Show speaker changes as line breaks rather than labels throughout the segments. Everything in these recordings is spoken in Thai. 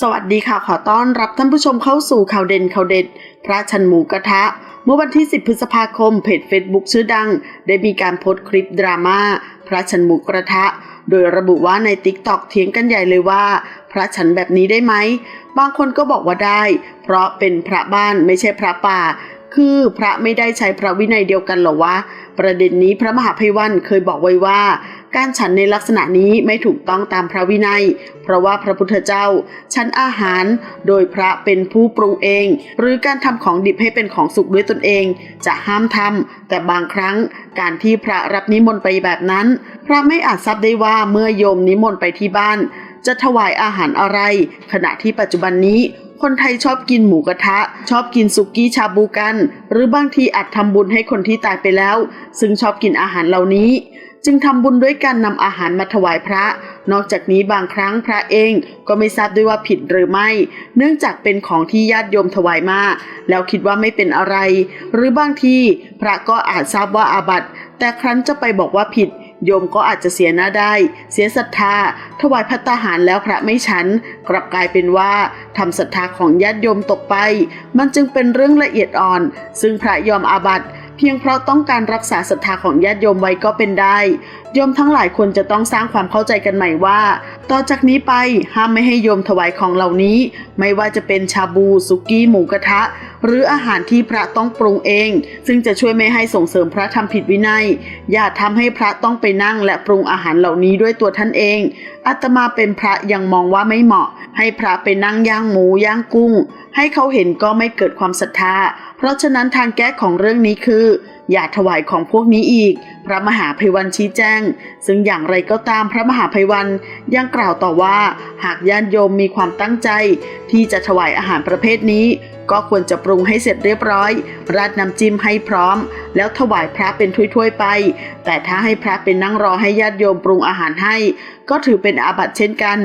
สวัสดีค่ะ ขอต้อนรับท่านผู้ชมเข้าสู่ข่าวเด่นข่าวเด็ด พระชันหมูกระทะ เมื่อวันที่ 10 พฤษภาคม เพจ Facebook ชื่อดัง ได้มีการโพสต์คลิปดราม่าพระชันหมูกระทะ โดยระบุว่าในติ๊กต็อกเถียงกันใหญ่เลยว่า พระฉันแบบนี้ได้ไหม บางคนก็บอกว่าได้ เพราะเป็นพระบ้านไม่ใช่พระป่า คือพระไม่ได้ใช้พระวินัยเดียวกันหรอวะ ประเด็นนี้พระมหาภัยวันเคยบอกไว้ว่า การฉันในลักษณะนี้ไม่ถูกต้องตามพระวินัย เพราะว่าพระพุทธเจ้าฉันอาหารโดยพระเป็นผู้ปรุงเอง หรือการทำของดิบให้เป็นของสุกด้วยตนเอง จะห้ามทำแต่บางครั้งการที่พระรับนิมนต์ไปแบบนั้น พระไม่อาจทราบได้ว่าเมื่อโยมนิมนต์ไปที่บ้านจะถวายอาหารอะไร ขณะที่ปัจจุบันนี้ คนไทยชอบกินหมูกระทะ ชอบกินสุกี้ชาบูกัน หรือบางทีอาจทำบุญให้คนที่ตายไปแล้ว ซึ่งชอบกินอาหารเหล่านี้ จึงทำบุญด้วยการนำอาหารมาถวายพระ นอกจากนี้บางครั้งพระเองก็ไม่ทราบด้วยว่าผิดหรือไม่ เนื่องจากเป็นของที่ญาติโยมถวายมา แล้วคิดว่าไม่เป็นอะไร หรือบางทีพระก็อาจทราบว่าอาบัติ แต่ครั้นจะไปบอกว่าผิด โยมก็อาจจะเสียหน้าได้ เสียศรัทธา ถวายพัตตาหารแล้วพระไม่ฉัน กลับกลายเป็นว่าทำศรัทธาของญาติโยมตกไป มันจึงเป็นเรื่องละเอียดอ่อน ซึ่งพระยอมอาบัติเพียงเพราะต้องการรักษาศรัทธาของญาติโยมไว้ก็เป็นได้ โยมทั้งหลายควรจะต้องสร้างความเข้าใจกันใหม่ว่า ต่อจากนี้ไปห้ามไม่ให้โยมถวายของเหล่านี้ ไม่ว่าจะเป็นชาบูสุกี้หมูกระทะ หรืออาหารที่พระต้องปรุงเอง ซึ่งจะช่วยไม่ให้ส่งเสริมพระทำผิดวินัย อย่าทำให้พระต้องไปนั่งและปรุงอาหารเหล่านี้ด้วยตัวท่านเองอาตมาเป็นพระยังมองว่าไม่เหมาะ ให้พระไปนั่งย่างหมูย่างกุ้ง ให้เขาเห็นก็ไม่เกิดความศรัทธา เพราะฉะนั้นทางแก้ของเรื่องนี้คือ อย่าถวายของพวกนี้อีก พระมหาภัยวันชี้แจง ซึ่งอย่างไรก็ตามพระมหาภัยวันยังกล่าวต่อว่า หากญาติโยมมีความตั้งใจ ที่จะถวายอาหารประเภทนี้ ก็ควรจะปรุงให้เสร็จเรียบร้อย ราดน้ำจิ้มให้พร้อม แล้วถวายพระเป็นถ้วยๆไป แต่ถ้าให้พระเป็นนั่งรอให้ญาติโยมปรุงอาหารให้ ก็ถือเป็นอาบัติเช่นกัน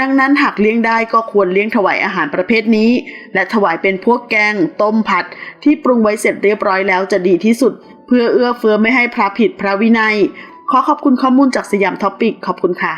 ดังนั้นหากเลี้ยงได้ก็ควรเลี้ยงถวายอาหารประเภทนี้ และถวายเป็นพวกแกง ต้มผัด ที่ปรุงไว้เสร็จเรียบร้อยแล้วจะดีที่สุด เพื่อเอื้อเฟื้อไม่ให้พระผิดพระวินัย ขอขอบคุณข้อมูลจากสยามท็อปิกขอบคุณค่ะ